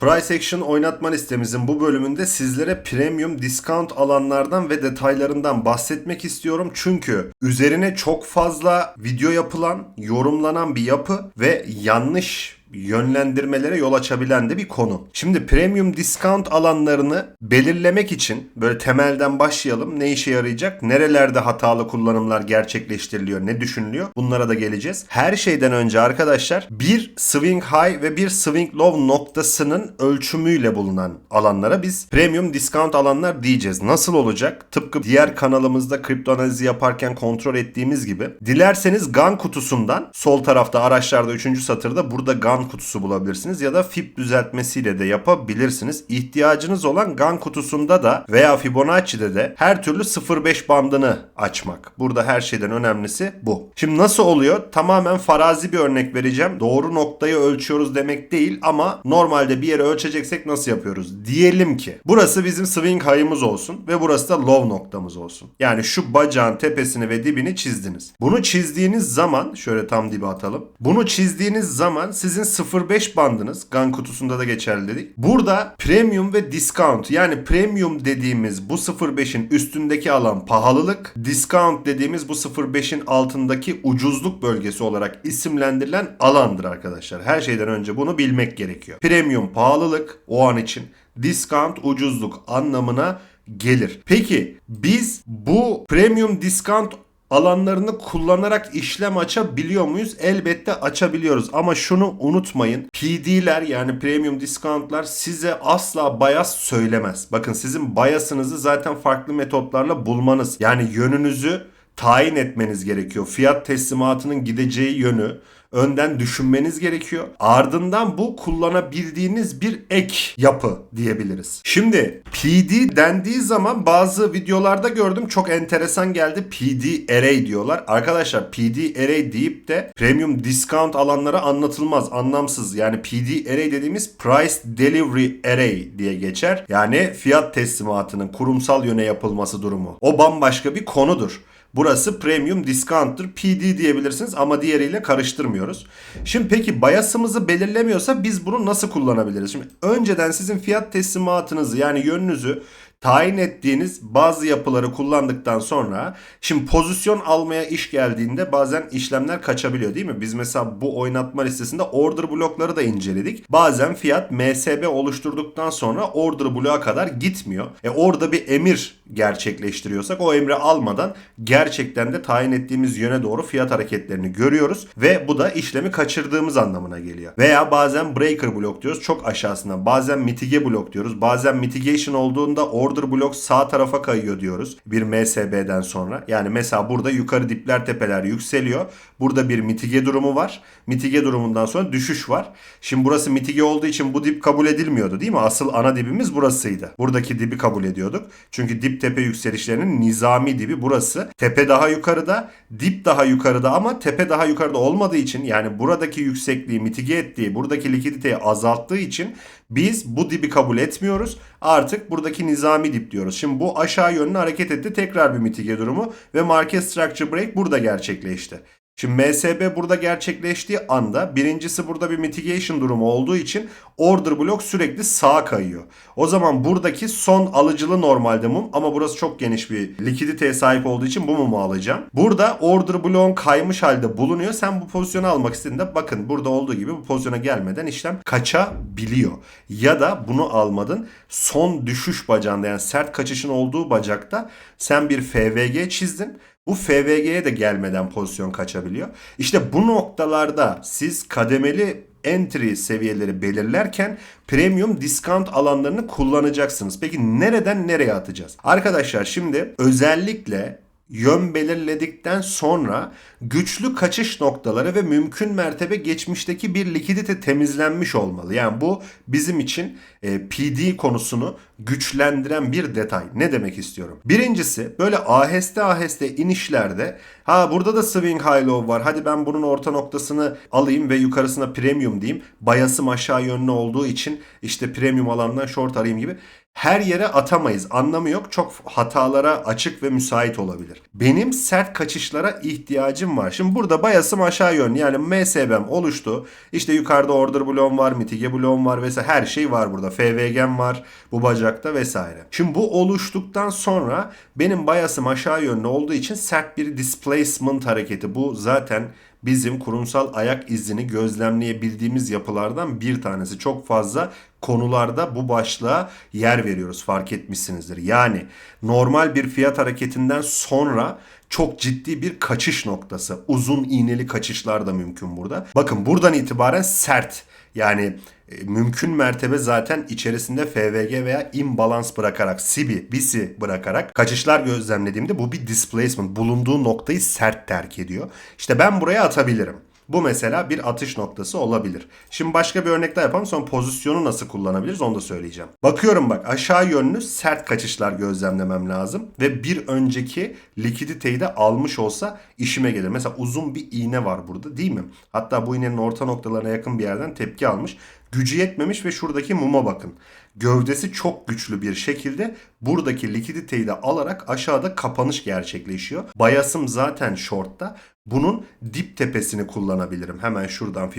Price Action oynatma listemizin bu bölümünde sizlere premium discount alanlardan ve detaylarından bahsetmek istiyorum. Çünkü üzerine çok fazla video yapılan, yorumlanan bir yapı ve yanlış yönlendirmelere yol açabilen de bir konu. Şimdi premium discount alanlarını belirlemek için böyle temelden başlayalım. Ne işe yarayacak? Nerelerde hatalı kullanımlar gerçekleştiriliyor? Ne düşünülüyor? Bunlara da geleceğiz. Her şeyden önce arkadaşlar bir swing high ve bir swing low noktasının ölçümüyle bulunan alanlara biz premium discount alanlar diyeceğiz. Nasıl olacak? Tıpkı diğer kanalımızda kripto analizi yaparken kontrol ettiğimiz gibi. Dilerseniz GAN kutusundan sol tarafta araçlarda 3. satırda burada GAN kutusu bulabilirsiniz ya da FIB düzeltmesiyle de yapabilirsiniz. İhtiyacınız olan GAN kutusunda da veya Fibonacci'de de her türlü 0.5 bandını açmak. Burada her şeyden önemlisi bu. Şimdi nasıl oluyor? Tamamen farazi bir örnek vereceğim. Doğru noktayı ölçüyoruz demek değil ama normalde bir yere ölçeceksek nasıl yapıyoruz? Diyelim ki burası bizim swing high'ımız olsun ve burası da low noktamız olsun. Yani şu bacağın tepesini ve dibini çizdiniz. Bunu çizdiğiniz zaman şöyle tam dibe atalım. Bunu çizdiğiniz zaman sizin 0.5 bandınız GAN kutusunda da geçerli dedik. Burada premium ve discount yani premium dediğimiz bu 0.5'in üstündeki alan pahalılık, discount dediğimiz bu 0.5'in altındaki ucuzluk bölgesi olarak isimlendirilen alandır arkadaşlar. Her şeyden önce bunu bilmek gerekiyor. Premium pahalılık o an için, discount ucuzluk anlamına gelir. Peki biz bu premium discount alanlarını kullanarak işlem açabiliyor muyuz? Elbette açabiliyoruz ama şunu unutmayın. PD'ler yani premium discountlar size asla bayas söylemez. Bakın sizin bayasınızı zaten farklı metotlarla bulmanız yani yönünüzü tayin etmeniz gerekiyor. Fiyat teslimatının gideceği yönü önden düşünmeniz gerekiyor. Ardından bu kullanabildiğiniz bir ek yapı diyebiliriz. Şimdi PD dendiği zaman bazı videolarda gördüm çok enteresan geldi. PD array diyorlar. Arkadaşlar PD array deyip de premium discount alanlara anlatılmaz. Anlamsız. Yani PD array dediğimiz price delivery array diye geçer. Yani fiyat teslimatının kurumsal yöne yapılması durumu. O bambaşka bir konudur. Burası premium discount'tır. PD diyebilirsiniz ama diğeriyle karıştırmıyoruz. Şimdi peki bayasımızı belirlemiyorsa biz bunu nasıl kullanabiliriz? Şimdi önceden sizin fiyat teslimatınızı yani yönünüzü tayin ettiğiniz bazı yapıları kullandıktan sonra şimdi pozisyon almaya iş geldiğinde bazen işlemler kaçabiliyor değil mi? Biz mesela bu oynatma listesinde order blokları da inceledik. Bazen fiyat MSB oluşturduktan sonra order bloğa kadar gitmiyor. E orada bir emir gerçekleştiriyorsak o emri almadan gerçekten de tayin ettiğimiz yöne doğru fiyat hareketlerini görüyoruz ve bu da işlemi kaçırdığımız anlamına geliyor. Veya bazen breaker blok diyoruz çok aşağısına. Bazen mitige blok diyoruz. Bazen mitigation olduğunda order blok sağ tarafa kayıyor diyoruz. Bir MSB'den sonra. Yani mesela burada yukarı dipler tepeler yükseliyor. Burada bir mitige durumu var. Mitige durumundan sonra düşüş var. Şimdi burası mitige olduğu için bu dip kabul edilmiyordu değil mi? Asıl ana dibimiz burasıydı. Buradaki dibi kabul ediyorduk. Çünkü dip tepe yükselişlerinin nizami dibi burası. Tepe daha yukarıda, dip daha yukarıda ama tepe daha yukarıda olmadığı için yani buradaki yüksekliği mitige ettiği, buradaki likiditeyi azalttığı için biz bu dibi kabul etmiyoruz. Artık buradaki nizami dip diyoruz. Şimdi bu aşağı yönlü hareket etti. Tekrar bir mitige durumu ve market structure break burada gerçekleşti. Şimdi MSB burada gerçekleştiği anda birincisi burada bir mitigation durumu olduğu için order blok sürekli sağa kayıyor. O zaman buradaki son alıcılı normalde mum ama burası çok geniş bir likiditeye sahip olduğu için bu mumu alacağım. Burada order bloğun kaymış halde bulunuyor. Sen bu pozisyonu almak istediğinde bakın burada olduğu gibi bu pozisyona gelmeden işlem kaçabiliyor. Ya da bunu almadın son düşüş bacağında yani sert kaçışın olduğu bacakta sen bir FVG çizdin. Bu FVG'ye de gelmeden pozisyon kaçabiliyor. İşte bu noktalarda siz kademeli entry seviyeleri belirlerken premium discount alanlarını kullanacaksınız. Peki nereden nereye atacağız? Arkadaşlar şimdi özellikle yön belirledikten sonra güçlü kaçış noktaları ve mümkün mertebe geçmişteki bir likidite temizlenmiş olmalı. Yani bu bizim için e, PD konusunu güçlendiren bir detay. Ne demek istiyorum? Birincisi böyle aheste aheste inişlerde ha burada da swing high low var. Hadi ben bunun orta noktasını alayım ve yukarısına premium diyeyim. Bayasım aşağı yönlü olduğu için işte premium alandan short arayayım gibi her yere atamayız. Anlamı yok. Çok hatalara açık ve müsait olabilir. Benim sert kaçışlara ihtiyacım var. Şimdi burada bayasım aşağı yönlü. Yani MSB'm oluştu. İşte yukarıda order bloğum var, mitige bloğum var vesaire. Her şey var burada. FVG'm var bu bacakta vesaire. Şimdi bu oluştuktan sonra benim bayasım aşağı yönlü olduğu için sert bir displacement hareketi. Bu zaten bizim kurumsal ayak izini gözlemleyebildiğimiz yapılardan bir tanesi. Çok fazla konularda bu başlığa yer veriyoruz fark etmişsinizdir. Yani normal bir fiyat hareketinden sonra çok ciddi bir kaçış noktası. Uzun iğneli kaçışlar da mümkün burada. Bakın buradan itibaren sert yani mümkün mertebe zaten içerisinde FVG veya imbalans bırakarak, SIBI, BISI bırakarak kaçışlar gözlemlediğimde bu bir displacement. Bulunduğu noktayı sert terk ediyor. İşte ben buraya atabilirim. Bu mesela bir atış noktası olabilir. Şimdi başka bir örnek daha yapalım. Sonra pozisyonu nasıl kullanabiliriz onu da söyleyeceğim. Bakıyorum bak aşağı yönlü sert kaçışlar gözlemlemem lazım. Ve bir önceki likiditeyi de almış olsa işime gelir. Mesela uzun bir iğne var burada değil mi? Hatta bu iğnenin orta noktalarına yakın bir yerden tepki almış. Gücü yetmemiş ve şuradaki muma bakın. Gövdesi çok güçlü bir şekilde buradaki likiditeyi de alarak aşağıda kapanış gerçekleşiyor. Bayasım zaten shortta. Bunun dip tepesini kullanabilirim. Hemen şuradan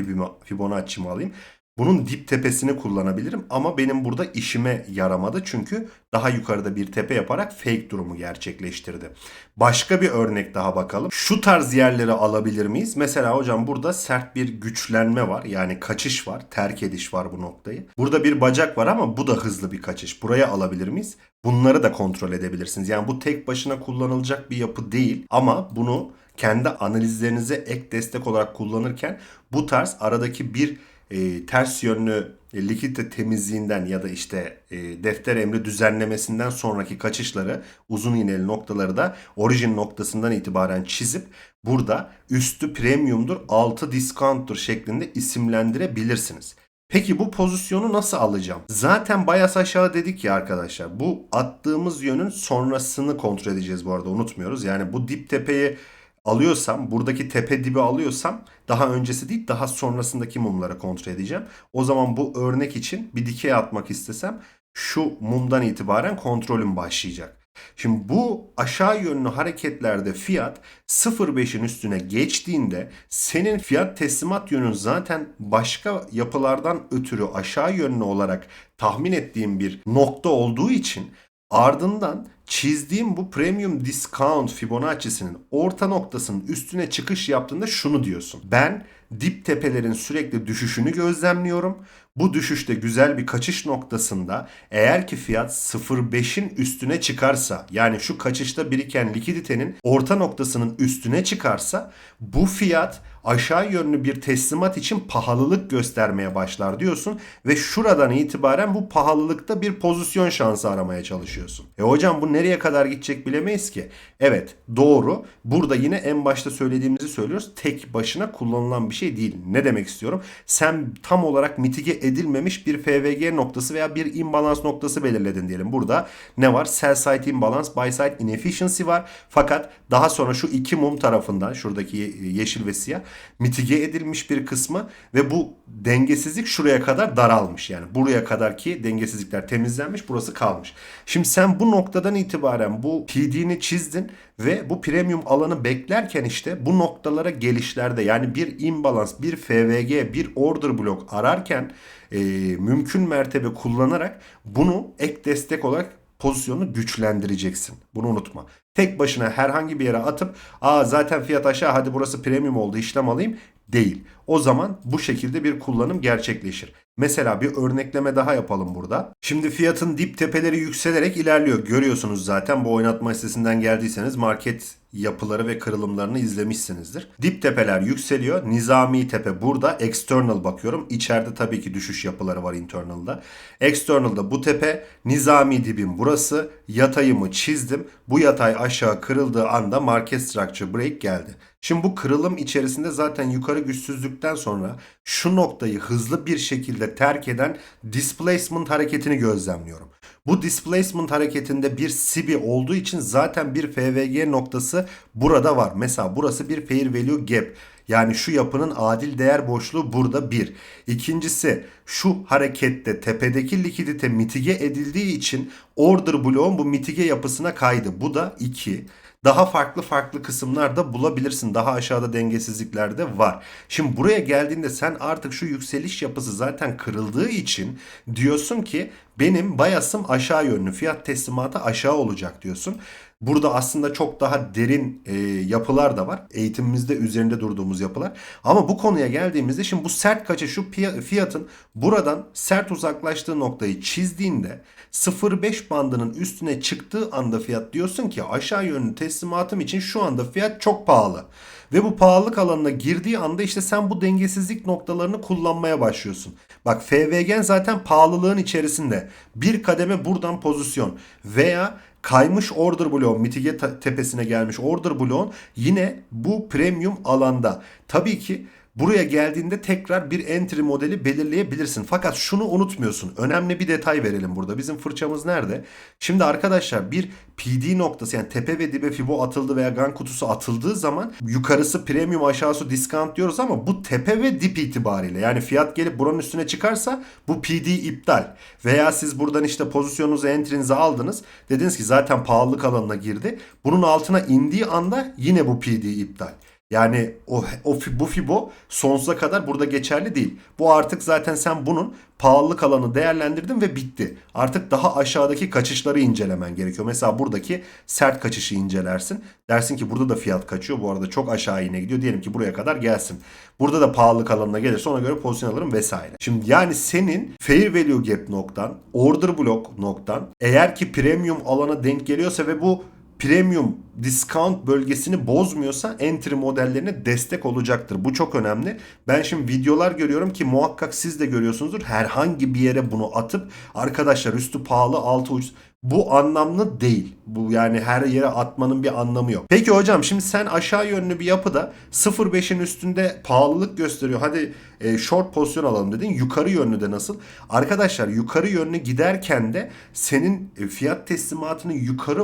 Fibonacci'mi alayım. Bunun dip tepesini kullanabilirim ama benim burada işime yaramadı çünkü daha yukarıda bir tepe yaparak fake durumu gerçekleştirdi. Başka bir örnek daha bakalım. Şu tarz yerleri alabilir miyiz? Mesela hocam burada sert bir güçlenme var. Yani kaçış var, terk ediş var bu noktayı. Burada bir bacak var ama bu da hızlı bir kaçış. Buraya alabilir miyiz? Bunları da kontrol edebilirsiniz. Yani bu tek başına kullanılacak bir yapı değil ama bunu kendi analizlerinize ek destek olarak kullanırken bu tarz aradaki bir e, ters yönlü e, likidite temizliğinden ya da işte e, defter emri düzenlemesinden sonraki kaçışları uzun iğneli noktaları da orijin noktasından itibaren çizip burada üstü premiumdur altı discount'tur şeklinde isimlendirebilirsiniz. Peki bu pozisyonu nasıl alacağım? Zaten bayas aşağı dedik ya arkadaşlar. Bu attığımız yönün sonrasını kontrol edeceğiz bu arada unutmuyoruz. Yani bu dip tepeyi alıyorsam, buradaki tepe dibi alıyorsam daha öncesi değil daha sonrasındaki mumları kontrol edeceğim. O zaman bu örnek için bir dikey atmak istesem şu mumdan itibaren kontrolüm başlayacak. Şimdi bu aşağı yönlü hareketlerde fiyat 0.5'in üstüne geçtiğinde senin fiyat teslimat yönün zaten başka yapılardan ötürü aşağı yönlü olarak tahmin ettiğim bir nokta olduğu için ardından çizdiğim bu premium discount Fibonacci'sinin orta noktasının üstüne çıkış yaptığında şunu diyorsun. Ben dip tepelerin sürekli düşüşünü gözlemliyorum. Bu düşüşte güzel bir kaçış noktasında eğer ki fiyat 0.5'in üstüne çıkarsa yani şu kaçışta biriken likiditenin orta noktasının üstüne çıkarsa bu fiyat aşağı yönlü bir teslimat için pahalılık göstermeye başlar diyorsun ve şuradan itibaren bu pahalılıkta bir pozisyon şansı aramaya çalışıyorsun. E hocam bu nereye kadar gidecek bilemeyiz ki. Evet doğru. Burada yine en başta söylediğimizi söylüyoruz. Tek başına kullanılan bir şey değil. Ne demek istiyorum? Sen tam olarak mitige edilmemiş bir FVG noktası veya bir imbalans noktası belirledin diyelim. Burada ne var? Sell side imbalance, buy side inefficiency var. Fakat daha sonra şu iki mum tarafından şuradaki yeşil ve siyah mitige edilmiş bir kısmı ve bu dengesizlik şuraya kadar daralmış. Yani buraya kadar ki dengesizlikler temizlenmiş burası kalmış. Şimdi sen bu noktadan itibaren bu PD'ni çizdin ve bu premium alanı beklerken işte bu noktalara gelişlerde yani bir imbalans, bir FVG, bir order block ararken e, mümkün mertebe kullanarak bunu ek destek olarak pozisyonu güçlendireceksin. Bunu unutma. Tek başına herhangi bir yere atıp aa zaten fiyat aşağı hadi burası premium oldu işlem alayım değil. O zaman bu şekilde bir kullanım gerçekleşir. Mesela bir örnekleme daha yapalım burada. Şimdi fiyatın dip tepeleri yükselerek ilerliyor. Görüyorsunuz zaten bu oynatma sitesinden geldiyseniz market yapıları ve kırılımlarını izlemişsinizdir. Dip tepeler yükseliyor. Nizami tepe burada. External bakıyorum. İçeride tabii ki düşüş yapıları var internal'da. External'da bu tepe. Nizami dibim burası. Yatayımı çizdim. Bu yatay aşağı kırıldığı anda market structure break geldi. Şimdi bu kırılım içerisinde zaten yukarı güçsüzlükten sonra şu noktayı hızlı bir şekilde terk eden displacement hareketini gözlemliyorum. Bu displacement hareketinde bir SIBI olduğu için zaten bir FVG noktası burada var. Mesela burası bir fair value gap. Yani şu yapının adil değer boşluğu burada bir. İkincisi şu harekette tepedeki likidite mitige edildiği için order bloğun bu mitige yapısına kaydı. Bu da iki. Daha farklı farklı kısımlarda bulabilirsin. Daha aşağıda dengesizlikler de var. Şimdi buraya geldiğinde sen artık şu yükseliş yapısı zaten kırıldığı için diyorsun ki benim bayasım aşağı yönlü. Fiyat teslimatı aşağı olacak diyorsun. Burada aslında çok daha derin e, yapılar da var. Eğitimimizde üzerinde durduğumuz yapılar. Ama bu konuya geldiğimizde şimdi bu sert kaçış şu piya- fiyatın buradan sert uzaklaştığı noktayı çizdiğinde 0.5 bandının üstüne çıktığı anda fiyat diyorsun ki aşağı yönlü teslimatım için şu anda fiyat çok pahalı. Ve bu pahalılık alanına girdiği anda işte sen bu dengesizlik noktalarını kullanmaya başlıyorsun. Bak FVG'n zaten pahalılığın içerisinde. Bir kademe buradan pozisyon veya kaymış order bloğun mitige tepesine gelmiş order bloğun yine bu premium alanda. Tabii ki buraya geldiğinde tekrar bir entry modeli belirleyebilirsin. Fakat şunu unutmuyorsun. Önemli bir detay verelim burada. Bizim fırçamız nerede? Şimdi arkadaşlar bir PD noktası yani tepe ve dibe fibo atıldı veya gan kutusu atıldığı zaman yukarısı premium aşağısı discount diyoruz ama bu tepe ve dip itibariyle yani fiyat gelip buranın üstüne çıkarsa bu PD iptal. Veya siz buradan işte pozisyonunuzu entry'nizi aldınız. Dediniz ki zaten pahalılık alanına girdi. Bunun altına indiği anda yine bu PD iptal. Yani o, o bu fibo sonsuza kadar burada geçerli değil. Bu artık zaten sen bunun pahalılık alanı değerlendirdin ve bitti. Artık daha aşağıdaki kaçışları incelemen gerekiyor. Mesela buradaki sert kaçışı incelersin. Dersin ki burada da fiyat kaçıyor. Bu arada çok aşağı yine gidiyor. Diyelim ki buraya kadar gelsin. Burada da pahalılık alanına gelirse ona göre pozisyon alırım vesaire. Şimdi yani senin fair value gap noktan, order block noktan eğer ki premium alana denk geliyorsa ve bu premium discount bölgesini bozmuyorsa entry modellerine destek olacaktır. Bu çok önemli. Ben şimdi videolar görüyorum ki muhakkak siz de görüyorsunuzdur. Herhangi bir yere bunu atıp arkadaşlar üstü pahalı altı ucuz. Bu anlamlı değil. Bu yani her yere atmanın bir anlamı yok. Peki hocam şimdi sen aşağı yönlü bir yapıda 0.5'in üstünde pahalılık gösteriyor. Hadi e, short pozisyon alalım dedin. Yukarı yönlü de nasıl? Arkadaşlar yukarı yönlü giderken de senin e, fiyat teslimatının yukarı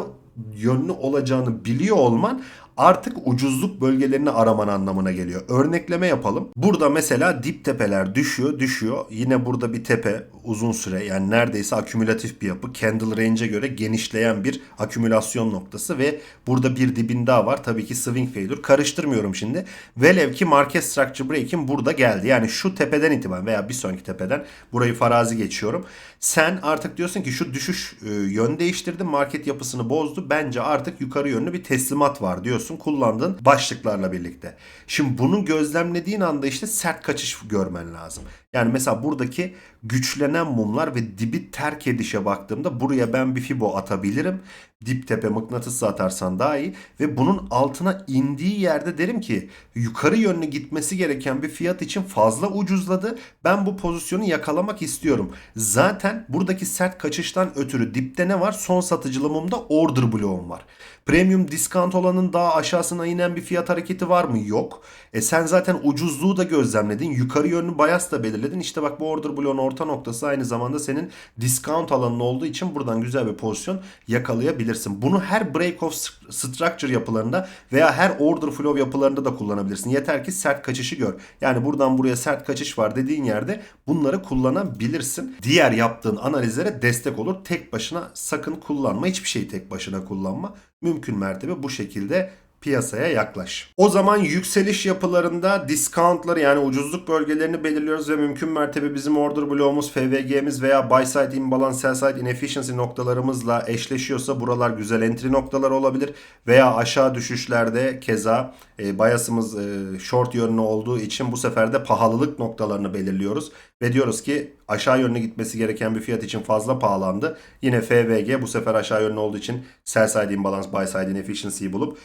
yönlü olacağını biliyor olman artık ucuzluk bölgelerini araman anlamına geliyor. Örnekleme yapalım. Burada mesela dip tepeler düşüyor, düşüyor. Yine burada bir tepe uzun süre yani neredeyse akümülatif bir yapı. Candle range'e göre genişleyen bir akümülasyon noktası ve burada bir dibin daha var. Tabii ki swing failure. Karıştırmıyorum şimdi. Velev ki market structure break'in burada geldi. Yani şu tepeden itibaren veya bir sonraki tepeden burayı farazi geçiyorum. Sen artık diyorsun ki şu düşüş e, yön değiştirdi. Market yapısını bozdu. Bence artık yukarı yönlü bir teslimat var diyorsun kullandığın başlıklarla birlikte. Şimdi bunu gözlemlediğin anda işte sert kaçış görmen lazım. Yani mesela buradaki güçlenen mumlar ve dibi terk edişe baktığımda buraya ben bir fibo atabilirim. Dip tepe mıknatısı atarsan daha iyi. Ve bunun altına indiği yerde derim ki yukarı yönlü gitmesi gereken bir fiyat için fazla ucuzladı. Ben bu pozisyonu yakalamak istiyorum. Zaten buradaki sert kaçıştan ötürü dipte ne var? Son satıcılı mumda order bloğum var. Premium discount olanın daha aşağısına inen bir fiyat hareketi var mı? Yok. E sen zaten ucuzluğu da gözlemledin. Yukarı yönlü bias da belirledin. İşte bak bu order bloğun orta noktası aynı zamanda senin discount alanın olduğu için buradan güzel bir pozisyon yakalayabilirsin. Bunu her break of structure yapılarında veya her order flow yapılarında da kullanabilirsin. Yeter ki sert kaçışı gör. Yani buradan buraya sert kaçış var dediğin yerde bunları kullanabilirsin. Diğer yaptığın analizlere destek olur. Tek başına sakın kullanma. Hiçbir şeyi tek başına kullanma. Mümkün mertebe bu şekilde piyasaya yaklaş. O zaman yükseliş yapılarında discountları yani ucuzluk bölgelerini belirliyoruz ve mümkün mertebe bizim order bloğumuz, FVG'miz veya buy side imbalance, sell side inefficiency noktalarımızla eşleşiyorsa buralar güzel entry noktalar olabilir veya aşağı düşüşlerde keza e, biasımız e, short yönlü olduğu için bu sefer de pahalılık noktalarını belirliyoruz ve diyoruz ki aşağı yönlü gitmesi gereken bir fiyat için fazla pahalandı. Yine FVG bu sefer aşağı yönlü olduğu için sell side imbalance, buy side inefficiency'yi bulup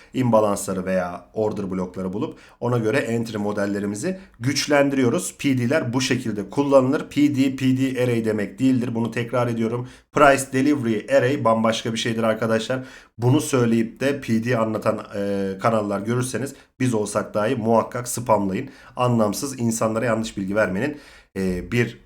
imbalansları veya order blokları bulup ona göre entry modellerimizi güçlendiriyoruz. PD'ler bu şekilde kullanılır. PD, PD array demek değildir. Bunu tekrar ediyorum. Price Delivery Array bambaşka bir şeydir arkadaşlar. Bunu söyleyip de PD anlatan e, kanallar görürseniz biz olsak dahi muhakkak spamlayın. Anlamsız insanlara yanlış bilgi vermenin e, bir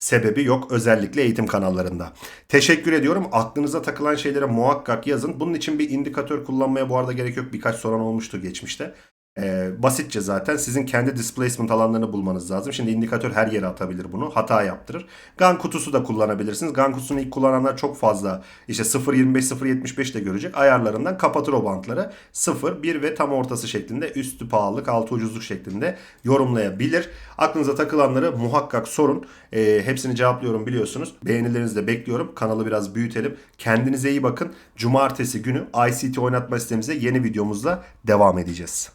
sebebi yok özellikle eğitim kanallarında. Teşekkür ediyorum. Aklınıza takılan şeylere muhakkak yazın. Bunun için bir indikatör kullanmaya bu arada gerek yok. Birkaç soran olmuştu geçmişte. Ee, basitçe zaten sizin kendi displacement alanlarını bulmanız lazım. Şimdi indikatör her yere atabilir bunu. Hata yaptırır. GAN kutusu da kullanabilirsiniz. GAN kutusunu ilk kullananlar çok fazla işte 0.25 0.75 de görecek. Ayarlarından kapatır o bantları. 0, 1 ve tam ortası şeklinde üstü pahalılık, altı ucuzluk şeklinde yorumlayabilir. Aklınıza takılanları muhakkak sorun. Ee, hepsini cevaplıyorum biliyorsunuz. Beğenilerinizi de bekliyorum. Kanalı biraz büyütelim. Kendinize iyi bakın. Cumartesi günü ICT oynatma sistemimize yeni videomuzla devam edeceğiz.